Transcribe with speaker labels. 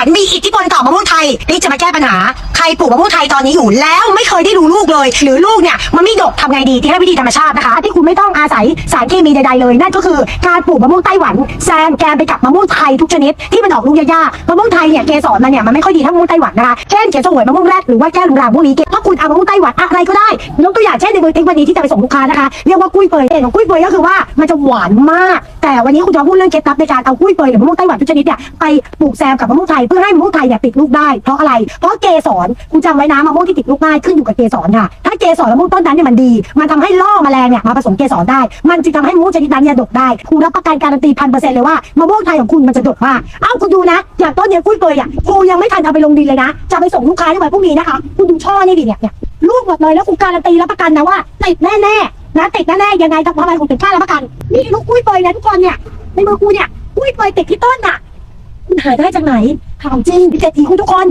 Speaker 1: านมีอิทธิพลต่อมะม่วงไทยที่จะมาแก้ปัญหา ครปลูกมะม่วงไทยตอนนี้อยู่ แล้วไม่เคยได้ดูลูกเลย หรือลูกเนี่ยมันไม่ดกทำไงดีที่ให้วิธีธรรมชาตินะคะที่คุณไม่ต้องอาศัยสารเคมีใดๆเลย นั่นก็คือการปลูกมะม่วงไต้หวันแซมแกมไปกับมะม่วงไทยทุกชนิดที่มันออกลูกยากๆมะม่วงไทยเนี่ยเกสรมันเนี่ยมันไม่ค่อยดีเท่ามะม่วงไต้หวันนะคะเช่นเขียวสวยมะม่วงแรดหรือว่าแก้วลุงรามพวกนี้ถ้าคุณเอามะม่วงไต้หวันอะไรก็ได้ยกตัวอย่างเช่นในมือติ๊กวันนี้ที่จะไปส่งลูกค้านะคะเรียกว่ากุ้ยเปยเองของกุ้ยเปยก็คือว่ามันจะหวานมาก แต่วันนี้คุณจะพูดเรื่องเคล็ดลับในการเอากุ้ยเปยหรือมะม่วงไต้หวันทุกชนิดเนี่ยไปปลูกแซมกับมะม่วงไทยเพื่อให้มะม่วงไทยเนี่ยติดลูกได้เพราะอะไร เพราะเกสรคุณจำไว้นะมะม่วงที่ติดลูกง่ายขึ้นอยู่กับเกสรค่ะ ถ้าเกสรมะม่วงต้นนั้นเนี่ยมันดี มันทำให้ล่อแมลงเนี่ยมาผสมเกสรได้ มันจึงทำให้มะม่วงชนิดนั้นเนี่ยดกได้ครูรับประกันการันตีพันเปอร์เซ็นต์เลยว่ามะม่วงไทยของคุณมันจะดกมากเอ้าคุณดูนะ อย่างต้นเนี่ยกุ้ยเปยอะครูยังไม่ทันเอาไปลงดินเลยนะ จะไปส่งลูกค้าในวันพรุ่งนี้นะคะคุณดูช่อนี่ดิเนี่ยลูกหมดเลยแล้วครูการันตีรับประกันนะว่าติดแน่ๆนะติดแน่ๆยังไงทำไมครูถึงกล้ารับประกันนี่ลูกกุ้ยเปยนะทุกคนเนี่ยในมือครูเนี่ยกุ้ยเปยติดที่ต้นน่ะคุณหาได้จากไหนถามจริงพี่เจตีคุณทุกคน